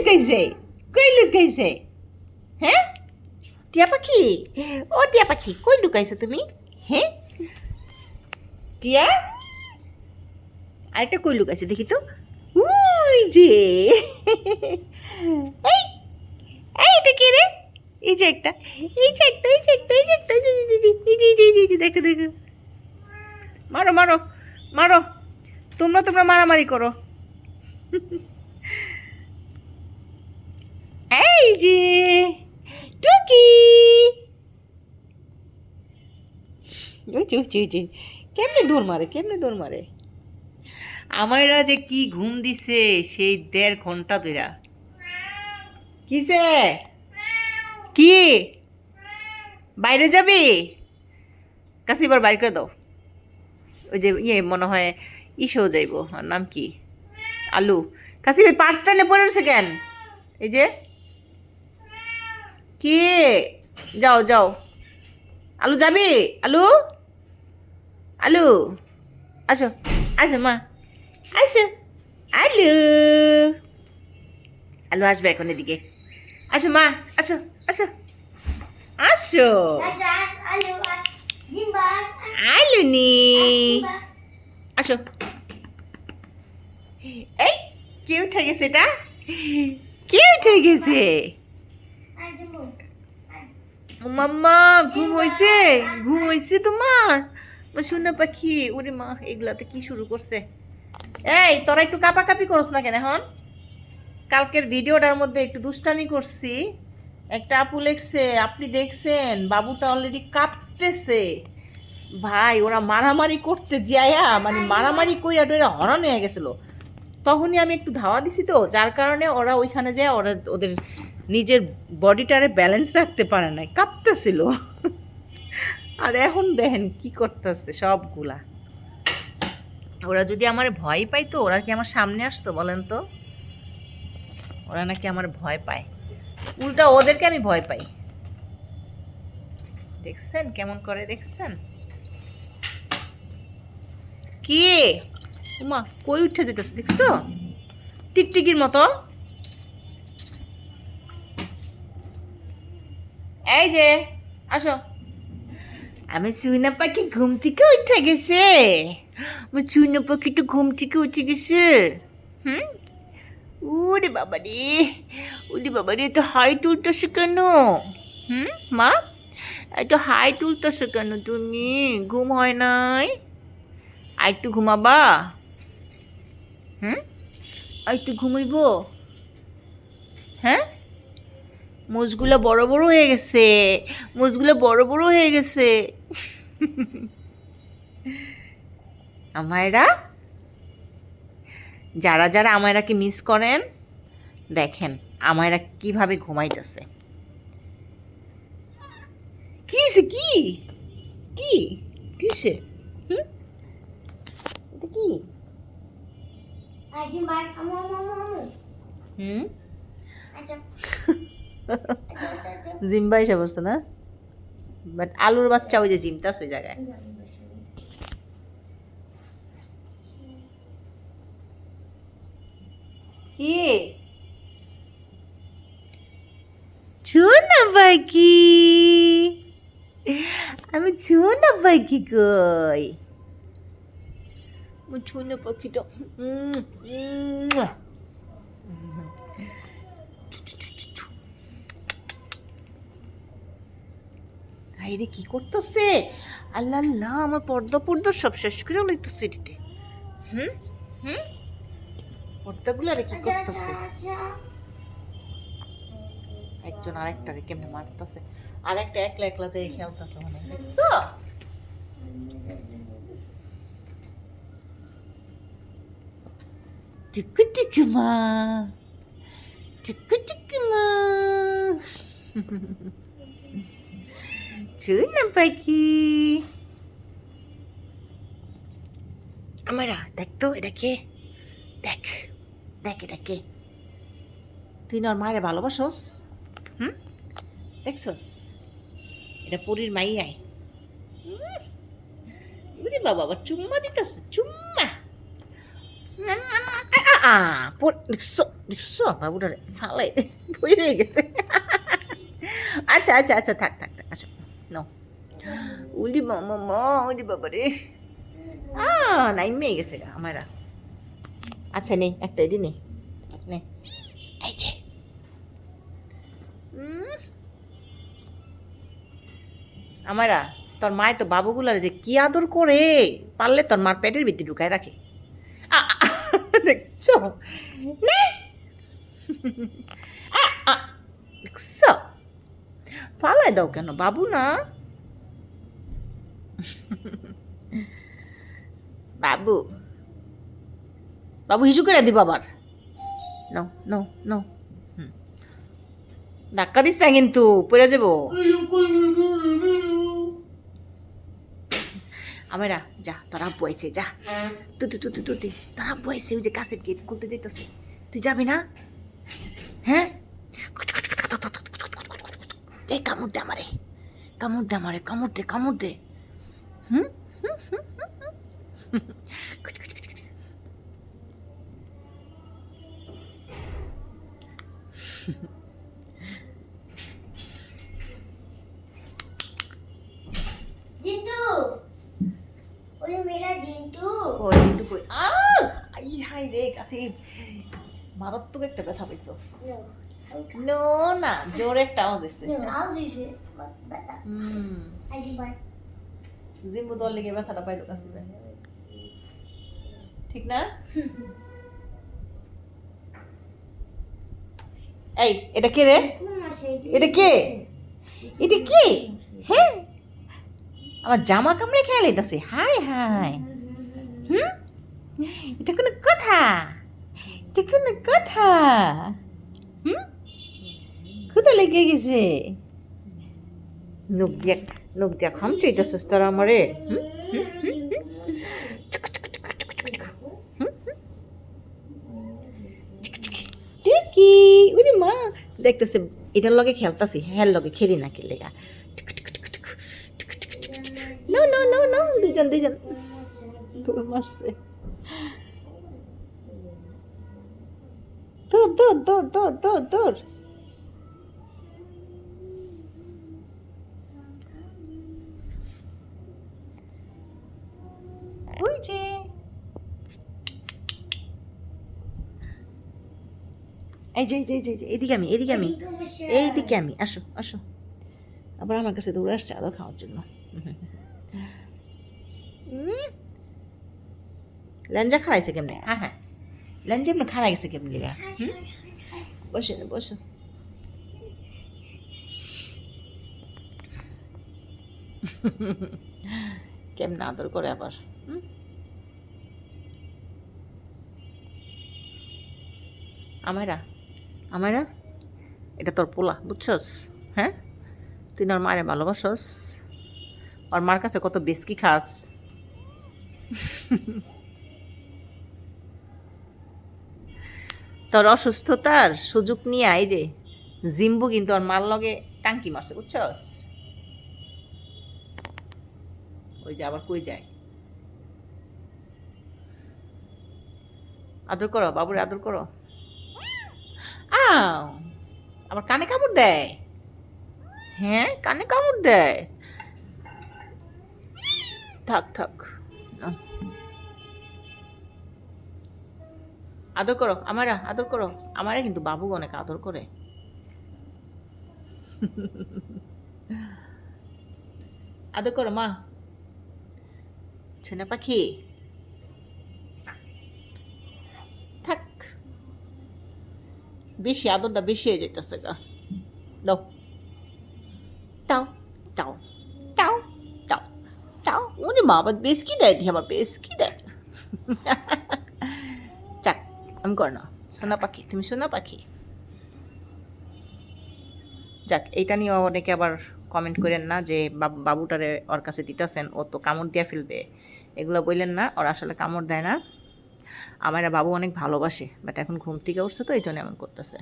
লুকাইছে কই লুকাইছে হ্যাঁ? টিয়া পাখি? ও টিয়া পাখি, কই লুকাইছো তুমি? হ্যাঁ? টিয়া? আরেকটা কই লুকাইছে দেখি তো। উই যে! এই এই এটা কে রে? এই যে একটা, এই যে একটা, এই যে একটা, এই যে একটা যে, এই যে এই যে এই যে, দেখো দেখো। মারো মারো মারো। তোমরা তোমরা মারামারি করো। এই যে টুকি কেমনে দৌড় মারে কেমনে দৌড় মারে? আমারা যে কি ঘুম দিছে সেই দেড় ঘণ্টা ধইরা। কিসে? কি? বাইরে যাবি? কাছে এবার বাইর করে দাও। ওই যে ইয়ে মনে হয় ইসেও যাইব। নাম কি? আলু। কাশি ভাই পার্সটা নিয়ে পড়ে রয়েছে কেন? এই যে কি? যাও যাও। আলু যাবি? আলু? আলু? আসো আসো, মা। আসো। আলু। আলু আসবে এখন এদিকে। আসো, মা। আসো আসো। আসো। আলু নি। আসো। এই, কে উঠে গেছে এটা? কে উঠে গেছে? মাম্মা ঘুম হইছে? ঘুম হইছে তোমার? শুনে পাখি ওরে মা এগুলাতে কি শুরু করছে? এই তোরা একটু কাপাকাপি করছ না কেন এখন? কালকের ভিডিওটার মধ্যে একটু দুষ্টামি করছি। একটা আপু লেখছে আপনি দেখছেন? বাবুটা অলরেডি কাঁপতেছে। ভাই ওরা মারামারি করতে যায়া মানে মারামারি কইরা টইরা হরণ হয়ে গেছিল। তখনই আমি একটু ধাওয়া দিছি তো যার কারণে ওরা ওইখানে যায় ওরা ওদের নিজের বডিটারে ব্যালেন্স রাখতে পারে নাই, কাঁপতেছিল। আর এখন দেখেন কি করতেছে সবগুলা। ওরা যদি আমার ভয় পাইতো, ওরা কি আমার সামনে আসতো বলেন তো? ওরা নাকি আমার ভয় পায়। উল্টা ওদেরকে আমি ভয় পাই। দেখছেন কেমন করে, দেখছেন? কি? উমা, কই উঠে যেতেছে, দেখছ? টিকটিকির মতো। এই যে আসো। আমি সুইনা পাখি ঘুম থেকে উঠে গেছে। আমার সুইনা পাখি তো ঘুম থেকে উঠে গেছে। হুম? ওরে বাবা রে ওরে বাবা রে তো হাই তুলতেছে কেন? হুম? মা? এত হাই তুলতেছে কেন তুমি? ঘুম হয় নাই। আর একটু ঘুমাবা? হুম? আর একটু ঘুমাইব? হ্যাঁ? মোজগুলো বড় বড় হয়ে গেছে। মোজগুলো বড় বড় হয়ে গেছে। আমায়রা যারা যারা আমায়রাকে মিস করেন দেখেন আমায়রা কীভাবে ঘুমাইতেছে। কি কি? কি? কিসে হুম? কি. হুম? Ayo. জিম্বা এসে পড়ছে না? বাট আলুর বাচ্চা ওই যে জিমতাস ওই জায়গায়। কি? ছোনা পাখি আমি ছোনা পাখি কই? ছোনা পাখিটা উম। কি করতেছে? আল্লাহ আল্লাহ, আমার পর্দা পর্দা সব শেষ করে লইতেছে এটিতে। হুম? হুম? পর্দাগুলো আরে কি করতেছে? একজন আরেকটারে কেমনে মারতেছে? আরেকটা একলা একলা যাই খেলতেছে মানে দেখছ? টুকু টুকু মা। টুকু টুকু মা। চুনা পাখি? আমারা, দেখ তো, এটা কে? দেখ দেখ এটা কে? তুই নর মায়ের ভালোবাসোস? হুম? দেখছস? এটা পুরীর মাই আয় উরে বাবা, আবার চুম্মা দিতেছে, চুম্মা। দেখছ দেখছ? বাবুটার ফালাই বই রয়ে গেছে। আচ্ছা আচ্ছা আচ্ছা থাক থাক নো উলি মামা মা উলি বাবা রে আ নাইমে গেছে গা আমারা। আচ্ছা নে একটা এটি নে। নে। এই যে। আমারা তোর মায় তো বাবুগুলার যে কি আদর করে পারলে তোর মার পেটের ভিতরে ঢুকায় রাখে। আ, নে। দেখছ? ফালাই দাও কেন? বাবু না। বাবু বাবু হিসু করে দিব আবার নো নো নো ধাক্কা দিস না কিন্তু পড়ে যাব আমরা যা তোর আইছে যা তুই তুই তুই তোর ওই যে কাছের গেট খুলতে যেতেছে তুই যাবি না হ্যাঁ কামড় দে আমারে কামড় দে আমারে কামড় দে কামড় দে হুম ওই ওই কই? আ হাই হাই রে কাছে। মারাত্মক একটা ব্যথা পাইছো। নো না জোরে একটা আওয়াজ এসছে আও দিছে বাতা হুম। জিম্বু তোর লেগে ব্যথাটা পাইলো কাছে ঠিক না? এই, এটা কে রে? এটা কে? এটা কে? হ্যাঁ আমার জামা কামড়ে খেয়ে লাইতাছে হাই হাই হুম? এটা কোনো কথা? এটা কোনো কথা? হুম? কোথা লেগে গেছে? নখ দিয়া নখ দিয়া খাম চাইতেছিস তোরা আমারে। হুম? টিকি উনি মা, দেখতেছে, এটার লগে খেলতাছি হ্যাঁ লগে খেলি না খেলে গা নো নো নো নো দুজন দুজন তোর মারছে। দৌড় দৌড় দৌড় দৌড় দৌড় দৌড় ওই যে এই যে এই যে এদিকে আমি এদিকে আমি এইদিকে আমি আসো আসো। আবার আমার কাছে দৌড়ে আসছে আদর খাওয়ার জন্য। ল্যাঞ্জা খারাইছে কেমনে? হ্যাঁ হ্যাঁ। ল্যাঞ্জা এমনি খারাই গেছে কেমনি লিগা হুম? বসো বসো। কেমনে আদর করে আবার হুম? আমারা আমারা? এটা তোর পোলা, বুঝছস? হ্যাঁ? তুই না ওর মারে ভালোবাসস? ওর মার কাছে কত বেসকি খাস? তোর অসুস্থতার সুযোগ নিয়ে এই যে জিম্বু কিন্তু ওর মার লগে টাঙ্কি মারছে, বুঝছস? ওই যে আবার কই যায়? আদর করো, বাবুরে আদর করো। আও আবার কানে কামড় দেয়? হ্যাঁ কানে কামড় দেয়। থাক থাক। আদর করো, আমারা আদর করো। আমারা কিন্তু বাবু অনেক আদর করে। আদর করো, মা। ছেনা পাখি থাক বেশি আদরটা বেশি হয়ে যেতেছে গা। দাও। তাও তাও তাও তাও তাও। ওরে মা আবার বেশ কি দেয়? দি আবার বেশ কি দেয়? যাক আমি কর না সোনা পাখি তুমি সোনা পাখি। যাক এইটা নিয়ে অনেকে আবার কমেন্ট করেন না যে বাবু- বাবুটারে ওর কাছে দিতেছেন ও তো কামড় দিয়ে ফেলবে। এগুলো বললেন না ওর আসলে কামড় দেয় না। আমার বাবু অনেক ভালোবাসে বাট এখন ঘুম থেকে উঠছে তো এই জন্য এমন করতেছে।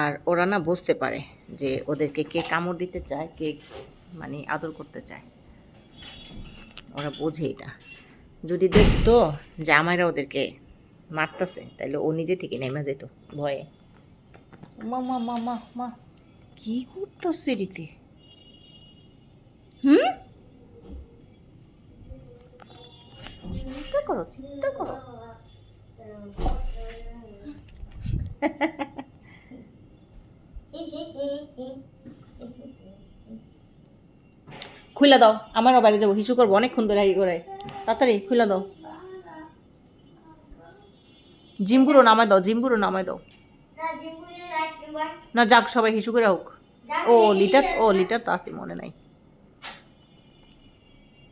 আর ওরা না বুঝতে পারে যে ওদেরকে কে কামড় দিতে চায়, কে মানে আদর করতে চায়। ওরা বোঝে এটা। যদি দেখতো যে আমারা ওদেরকে মারতাছে তাহলে ও নিজে থেকে নেমে যেত ভয়ে। মা মা মা মা মা, কি করতেছে রীতি হুম? চিন্তা করো চিন্তা করো। খুলে দাও আমারও বাড়ি যাব। হিসু করব অনেকক্ষণ ধরে হাই করে তাড়াতাড়ি খুলে দাও। জিম্বুরও নামায় দাও জিম্বুরও নামায় দাও। না যাক সবাই হিসু করে হোক। ও লিটার ও লিটার তো আছে মনে নাই।